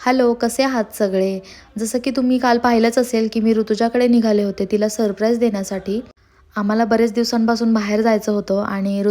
Hello कसे आहात सगळे? जसं की तुम्ही काल पाहिलंच असेल की मी ऋतुजाकडे निघाले होते तिला सरप्राईज देण्यासाठी. आम्हाला बरेच दिवसांपासून बाहेर जायचं होतं आणि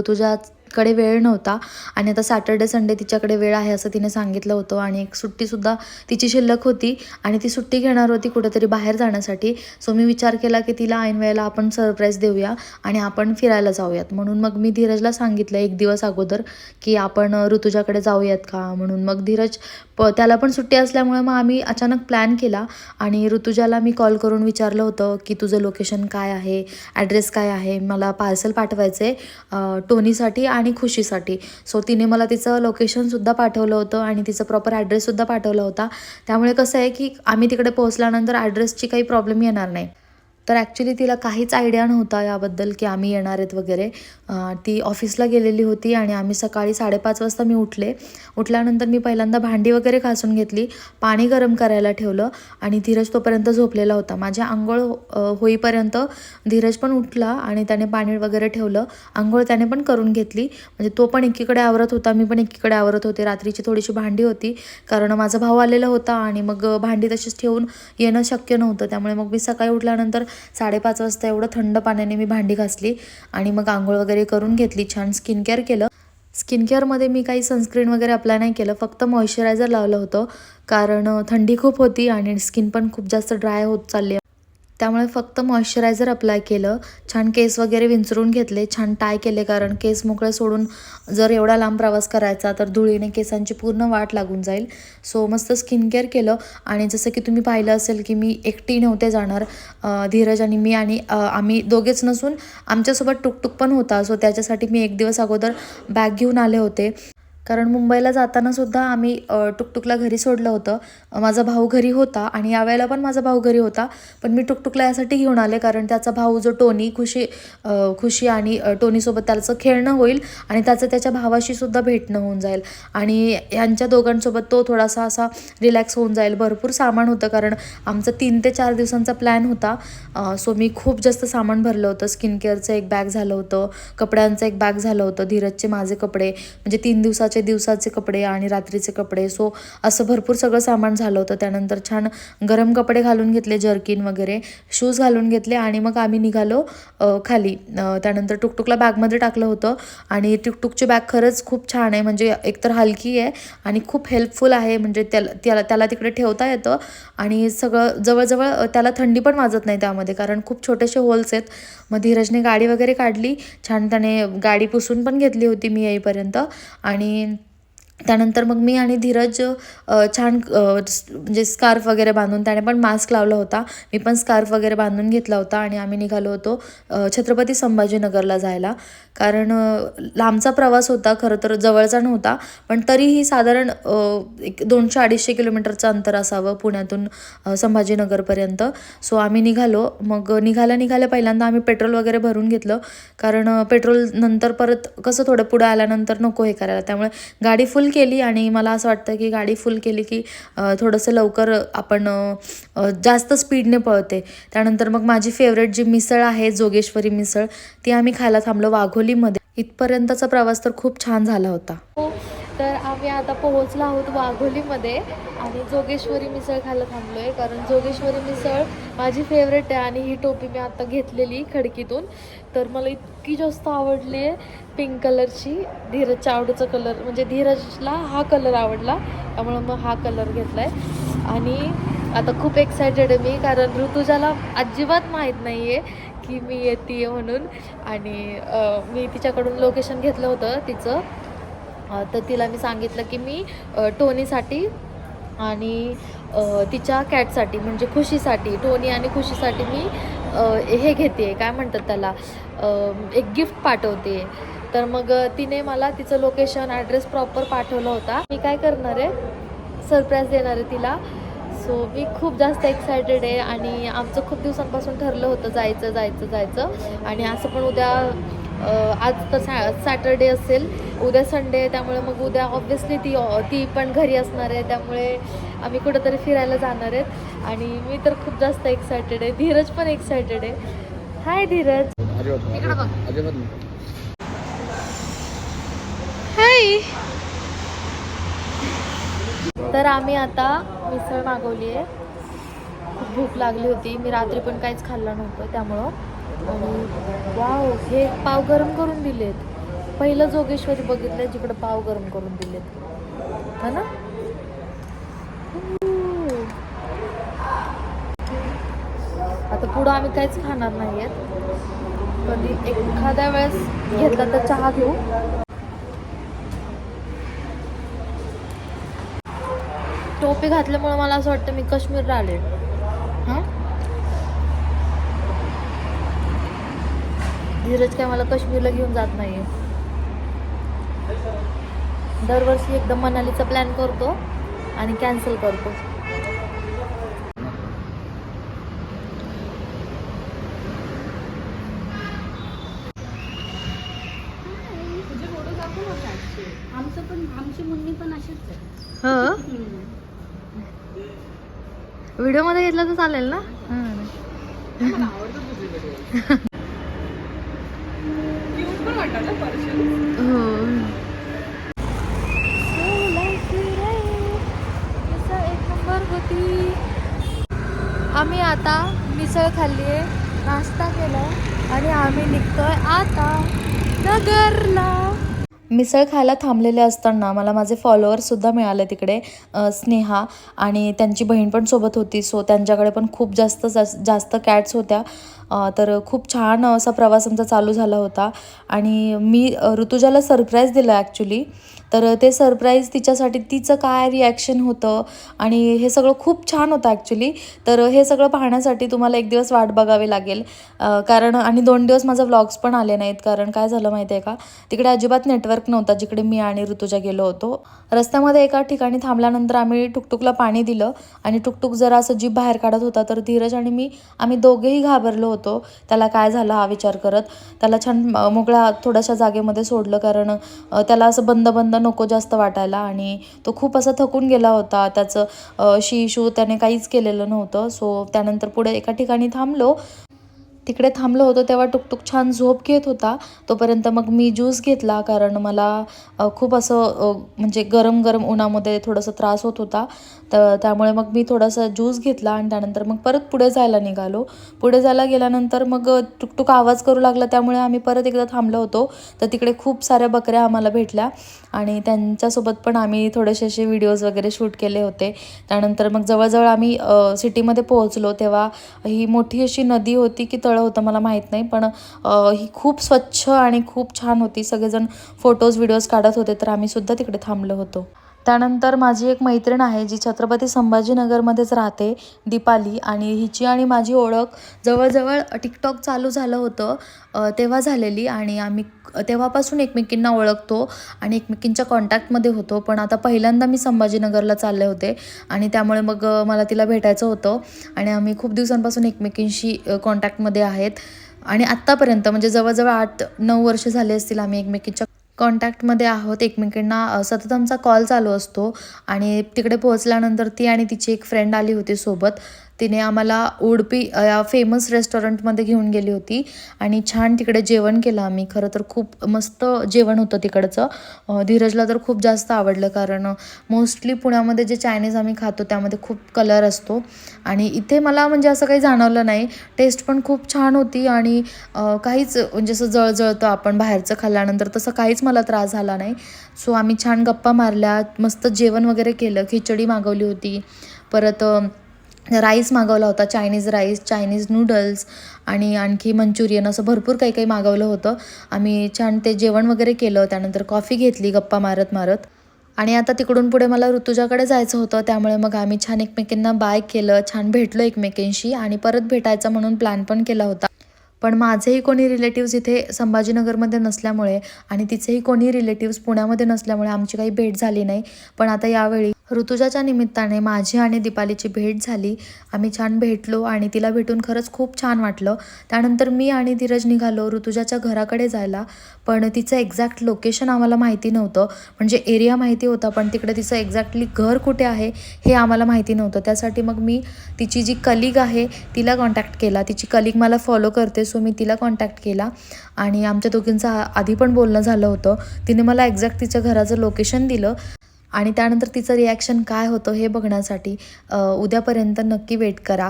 कडे वेळ नव्हता. आणि आता सॅटर्डे संडे तिच्याकडे वेळ आहे असं तिने सांगितलं होतं. आणि एक सुट्टीसुद्धा तिची शिल्लक होती. आणि ती सुट्टी घेणार होती कुठेतरी बाहेर जाण्यासाठी. सो मी विचार केला की तिला ऐन वेळेला आपण सरप्राईज देऊया आणि आपण फिरायला जाऊयात. म्हणून मग मी धीरजला सांगितलं एक दिवस अगोदर की आपण ऋतुजाकडे जाऊयात का? म्हणून मग धीरज प त्याला पण सुट्टी असल्यामुळे मग आम्ही अचानक प्लॅन केला. आणि ऋतुजाला मी कॉल करून विचारलं होतं की तुझं लोकेशन काय आहे? ॲड्रेस काय आहे? मला पार्सल पाठवायचं आहे टोनीसाठी आणि खुशीसाठी. सो तिने मला तिचं लोकेशनसुद्धा पाठवलं होतं आणि तिचं प्रॉपर ॲड्रेससुद्धा पाठवला होता. त्यामुळे कसं आहे की आम्ही तिकडे पोहोचल्यानंतर ॲड्रेसची काही प्रॉब्लेम येणार नाही. तर ॲक्च्युली तिला काहीच आयडिया नव्हता याबद्दल की आम्ही येणार आहेत वगैरे. ती ऑफिसला गेलेली होती आणि आम्ही सकाळी साडेपाच वाजता मी उठले. उठल्यानंतर मी पहिल्यांदा भांडी वगैरे घासून घेतली पाणी गरम करायला ठेवलं आणि धीरज तोपर्यंत झोपलेला होता. माझ्या आंघोळ होईपर्यंत धीरज पण उठला आणि त्याने पाणी वगैरे ठेवलं. आंघोळ त्याने पण करून घेतली. म्हणजे तो पण एकीकडे आवरत होता मी पण एकीकडे आवरत होते. रात्रीची थोडीशी भांडी होती. कारण माझा भाऊ आलेला होता आणि मग भांडी तशीच ठेवून येणं शक्य नव्हतं. त्यामुळे मग मी सकाळी उठल्यानंतर साडेपाच वाजता एवढं थंड पाण्याने मी भांडी घासली आणि मग आंघोळ वगैरे करून घेतली. छान स्किन केअर केलं. स्किन केअरमध्ये मी काही सनस्क्रीन वगैरे अप्लाय नाही केलं. फक्त मॉइश्चरायझर लावलं होतं. कारण थंडी खूप होती आणि स्किन पण खूप जास्त ड्राय होत चालली त्यामुळे फक्त मॉइश्चरायझर अप्लाय केलं. छान केस वगैरे विंचरून घेतले छान टाय केले कारण केस मोकळे सोडून जर एवढा लांब प्रवास करायचा तर धुळीने केसांची पूर्ण वाट लागून जाईल. सो मस्त स्किन केअर केलं. आणि जसं की तुम्ही पाहिलं असेल की मी एकटी नव्हते जाणार. धीरज आणि मी आणि आम्ही दोघेच नसून आमच्यासोबत टुकटुक पण होता. सो त्याच्यासाठी मी एक दिवस अगोदर बॅग घेऊन आले होते. कारण मुंबईला जाताना सुद्धा आम्ही टुकटुकला घरी सोडलं होतं. माझा भाऊ घरी होता आणि यावेळेला पण माझा भाऊ घरी होता. पण मी टुकटुकला यासाठी घेऊन आले कारण त्याचा भाऊ जो टोनी खुशी खुशी आणि टोनीसोबत त्याचं खेळणं होईल आणि त्याचं त्याच्या भावाशी सुद्धा भेटणं होऊन जाईल. आणि यांच्या दोघांसोबत तो थोडासा असा रिलॅक्स होऊन जाईल. भरपूर सामान होतं कारण आमचं तीन ते चार दिवसांचा प्लॅन होता. सो मी खूप जास्त सामान भरलं होतं. स्किन केअरचं एक बॅग झालं होतं. कपड्यांचं एक बॅग झालं होतं. धीरजचे माझे कपडे. म्हणजे तीन दिवसाचे दिवसाचे कपडे आणि रात्रीचे कपडे. सो असं भरपूर सगळं सामान झालं होतं. त्यानंतर छान गरम कपडे घालून घेतले जर्किन वगैरे. शूज घालून घेतले आणि मग आम्ही निघालो खाली. त्यानंतर टुकटुकला बॅगमध्ये टाकलं होतं. आणि टुकटुकची बॅग खरंच खूप छान आहे. म्हणजे एकतर हलकी आहे आणि खूप हेल्पफुल आहे. म्हणजे त्याला त्याला त्याला तिकडे ठेवता येतं. आणि सगळं जवळजवळ त्याला थंडी पण वाजत नाही त्यामध्ये. कारण खूप छोटेसे होल्स आहेत. मग धीरजने गाडी वगैरे काढली. छान त्याने गाडी पुसून पण घेतली होती मी येईपर्यंत. आणि त्यानंतर मग मी आणि धीरज छान म्हणजे स्कार्फ वगैरे बांधून त्याने पण मास्क लावला होता. मी पण स्कार्फ वगैरे बांधून घेतला होता आणि आम्ही निघालो होतो छत्रपती संभाजीनगरला जायला. कारण लांबचा प्रवास होता खरं तर जवळचा नव्हता पण तरीही साधारण एक दोनशे अडीचशे किलोमीटरचं अंतर असावं पुण्यातून संभाजीनगरपर्यंत. सो आम्ही निघालो. मग निघाल्या निघाल्या पहिल्यांदा आम्ही पेट्रोल वगैरे भरून घेतलं. कारण पेट्रोल नंतर परत कसं थोडं पुढं आल्यानंतर नको हे करायला. त्यामुळे गाडी फुल केली आणि मला असं वाटतं की गाडी फुल केली की थोडंसं लवकर आपण जास्त स्पीडने पळते. त्यानंतर मग माझी फेवरेट जी मिसळ आहे जोगेश्वरी मिसळ ती आम्ही खायला थांबलो वाघोलीमध्ये. इथपर्यंतचा प्रवास तर खूप छान झाला होता. हो तर आम्ही आता पोहोचलो आहोत वाघोलीमध्ये आणि जोगेश्वरी मिसळ खायला थांबलो आहे कारण जोगेश्वरी मिसळ माझी फेवरेट आहे आणि ही टोपी मी आता घेतलेली खडकीतून. तर मला इतकी जास्त आवडली आहे पिंक कलरची धीरजच्या आवडीचा कलर म्हणजे धीरजला हा कलर आवडला त्यामुळं मग हा कलर घेतला आहे आणि आता खूप एक्सायटेड आहे मी कारण ऋतुजाला अजिबात माहीत नाही आहे की मी येते म्हणून. आणि मी तिच्याकडून लोकेशन घेतलं होतं तिचं. तर तिला मी सांगितलं की मी टोनीसाठी आणि तिच्या कॅटसाठी म्हणजे खुशीसाठी टोनी आणि खुशीसाठी मी हे घेते काय म्हणतात त्याला एक गिफ्ट पाठवते. तर मग तिने मला तिचं लोकेशन ॲड्रेस प्रॉपर पाठवला होता. मी काय करणार आहे? सरप्राईज देणार आहे तिला. सो मी खूप जास्त एक्सायटेड आहे आणि आमचं खूप दिवसांपासून ठरलं होतं जायचं जायचं जायचं. आणि असं पण उद्या आज तर सॅ सॅटर्डे असेल. उद्या संडे आहे त्यामुळे मग उद्या ऑब्व्हियसली ती ती पण घरी असणार आहे त्यामुळे आम्ही कुठंतरी फिरायला जाणार आहेत. आणि मी तर खूप जास्त एक्सायटेड आहे. धीरज पण एक्सायटेड आहे. हाय धीरज. इकडं बघ. हाय तर आम्ही आता मिसळ मागवली आहे. खूप भूक लागली होती. मी रात्री पण काहीच खाल्लं नव्हतं त्यामुळं. आणि वाव हे पाव गरम करून दिलेत. पहिलं जोगेश्वरी बघितलं जिकडं पाव गरम करून दिलेत. है ना? आता पुढं आम्ही काहीच खाणार नाही आहेत कधी एखाद्या वेळेस घेतला तर चहा घेऊ. टोपी घातल्यामुळे मला असं वाटतं मी काश्मीरला आले. धीरज काय मला काश्मीरला घेऊन जात नाही दरवर्षी एकदम मनालीचा प्लॅन करतो आणि कॅन्सल करतो आमचं पण आमची मुन्नी पण अशीच आहे हो व्हिडिओमध्ये घेतला तर चालेल ना? एक नंबर होती आम्ही आता मिसळ खाल्ली आहे नाश्ता केला आणि आम्ही निघतोय आता नगरला. मिसळ खायला थांबलेले असताना मला माझे फॉलोअर्ससुद्धा मिळाले तिकडे स्नेहा आणि त्यांची बहीण पण सोबत होती. सो त्यांच्याकडे पण खूप जास्त जास्त कॅट्स होत्या. तर खूप छान असा प्रवास आमचा चालू झाला होता. आणि मी ऋतुजाला सरप्राईज दिलं ॲक्च्युली तर ते सरप्राईज तिच्यासाठी तिचं काय रिॲक्शन होतं आणि हे सगळं खूप छान होतं ॲक्च्युली तर हे सगळं पाहण्यासाठी तुम्हाला एक दिवस वाट बघावी लागेल. कारण आणि दोन दिवस माझा व्लॉग्स पण आले नाहीत. कारण काय झालं माहिती आहे का? तिकडे अजिबात नेटवर्क नव्हता जिकडे मी आणि ऋतुजा गेलो होतो. रस्त्यामध्ये एका ठिकाणी थांबल्यानंतर आम्ही टुकटुकला पाणी दिलं. आणि टुकटुक जरा असं जीभ बाहेर काढत होता. तर धीरज आणि मी आम्ही दोघेही घाबरलो होतो. त्याला काय झालं हा विचार करत. त्याला छान मोकळ्या थोड्याशा जागेमध्ये सोडलं कारण त्याला असं बंद बंद नको जास्त वाटायला आणि तो खूप असा थकून गेला होता. त्याचं शी इशू त्याने काहीच केलेलं नव्हतं. सो त्यानंतर पुढे एका ठिकाणी थांबलो. तिकडे थांबलो होतो तेव्हा टुकटुक छान झोप घेत होता. तोपर्यंत मग मी ज्यूस घेतला कारण मला खूप असं म्हणजे गरम गरम उन्हामध्ये थोडासा त्रास होत होता. तर त्यामुळे मग मी थोडासा ज्यूस घेतला आणि त्यानंतर मग परत पुढे जायला निघालो. पुढे जायला गेल्यानंतर मग टुकटुक आवाज करू लागला त्यामुळे आम्ही परत एकदा थांबलो होतो. तर तिकडे खूप साऱ्या बकऱ्या आम्हाला भेटल्या आणि त्यांच्यासोबत पण आम्ही थोडेसे असे व्हिडिओज वगैरे शूट केले होते. त्यानंतर मग जवळजवळ आम्ही सिटीमध्ये पोहोचलो तेव्हा ही मोठी अशी नदी होती की तळ होतं मला माहीत नाही पण ही खूप स्वच्छ आणि खूप छान होती. सगळेजण फोटोज व्हिडिओज काढत होते तर आम्ही सुद्धा तिकडे थांबलो होतो. त्यानंतर माझी एक मैत्रीण आहे जी छत्रपती संभाजीनगरमध्येच राहते दीपाली. आणि हिची आणि माझी ओळख जवळजवळ टिकटॉक चालू झालं होतं तेव्हा झालेली. आणि आम्ही तेव्हापासून एकमेकींना ओळखतो आणि एकमेकींच्या कॉन्टॅक्टमध्ये होतो. पण आता पहिल्यांदा मी संभाजीनगरला चालले होते आणि त्यामुळे मग मला तिला भेटायचं होतं. आणि आम्ही खूप दिवसांपासून एकमेकींशी कॉन्टॅक्टमध्ये आहेत. आणि आत्तापर्यंत म्हणजे जवळजवळ आठ नऊ वर्ष झाले असतील आम्ही एकमेकींच्या कॉन्टॅक्टमध्ये आहोत एकमेकींना. सतत आमचा कॉल चालू असतो आणि तिकडे पोहोचल्यानंतर ती आणि तिची एक फ्रेंड आली होती सोबत. तिने आम्हाला उडपी या फेमस रेस्टॉरंटमध्ये घेऊन गेली होती. आणि छान तिकडे जेवण केलं आम्ही. खरं तर खूप मस्त जेवण होतं तिकडचं. धीरजला तर खूप जास्त आवडलं कारण मोस्टली पुण्यामध्ये जे चायनीज आम्ही खातो त्यामध्ये खूप कलर असतो. आणि इथे मला म्हणजे असं काही जाणवलं नाही. टेस्ट पण खूप छान होती आणि काहीच म्हणजे असं जळजळतं आपण बाहेरचं खाल्ल्यानंतर तसं काहीच मला त्रास झाला नाही. सो आम्ही छान गप्पा मारल्या मस्त जेवण वगैरे केलं खिचडी मागवली होती. परत राईस मागवला होता चायनीज राईस चायनीज नूडल्स आणि आणखी मंचुरियन असं भरपूर काही काही मागवलं होतं. आम्ही छान ते जेवण वगैरे केलं त्यानंतर कॉफी घेतली गप्पा मारत मारत. आणि आता तिकडून पुढे मला ऋतुजाकडे जायचं होतं त्यामुळे मग आम्ही छान एकमेकींना बाय केलं छान भेटलो एकमेकींशी आणि परत भेटायचा म्हणून प्लॅन पण केला होता. पण माझेही कोणी रिलेटिव्ज इथे संभाजीनगरमध्ये नसल्यामुळे आणि तिचेही कोणी रिलेटिव्स पुण्यामध्ये नसल्यामुळे आमची काही भेट झाली नाही. पण आता यावेळी ऋतुजाच्या निमित्ताने माझी आणि दीपालीची भेट झाली. आम्ही छान भेटलो आणि तिला भेटून खरंच खूप छान वाटलं. त्यानंतर मी आणि धीरज निघालो ऋतुजाच्या घराकडे जायला. पण तिचं एक्झॅक्ट लोकेशन आम्हाला माहिती नव्हतं. म्हणजे एरिया माहिती होता पण तिकडे तिचं एक्झॅक्टली घर कुठे आहे हे आम्हाला माहिती नव्हतं. त्यासाठी मग मी तिची जी कलिग आहे तिला कॉन्टॅक्ट केला. तिची कलिग मला फॉलो करते सो मी तिला कॉन्टॅक्ट केला. आणि आमच्या दोघींचं आधी पण बोलणं झालं होतं. तिने मला एक्झॅक्ट तिच्या घराचं लोकेशन दिलं. आणि त्यानंतर तिचं रिॲक्शन काय होतं हे बघण्यासाठी उद्यापर्यंत नक्की वेट करा.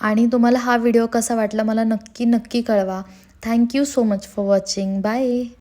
आणि तुम्हाला हा व्हिडिओ कसा वाटला मला नक्की नक्की कळवा. Thank you so much for watching bye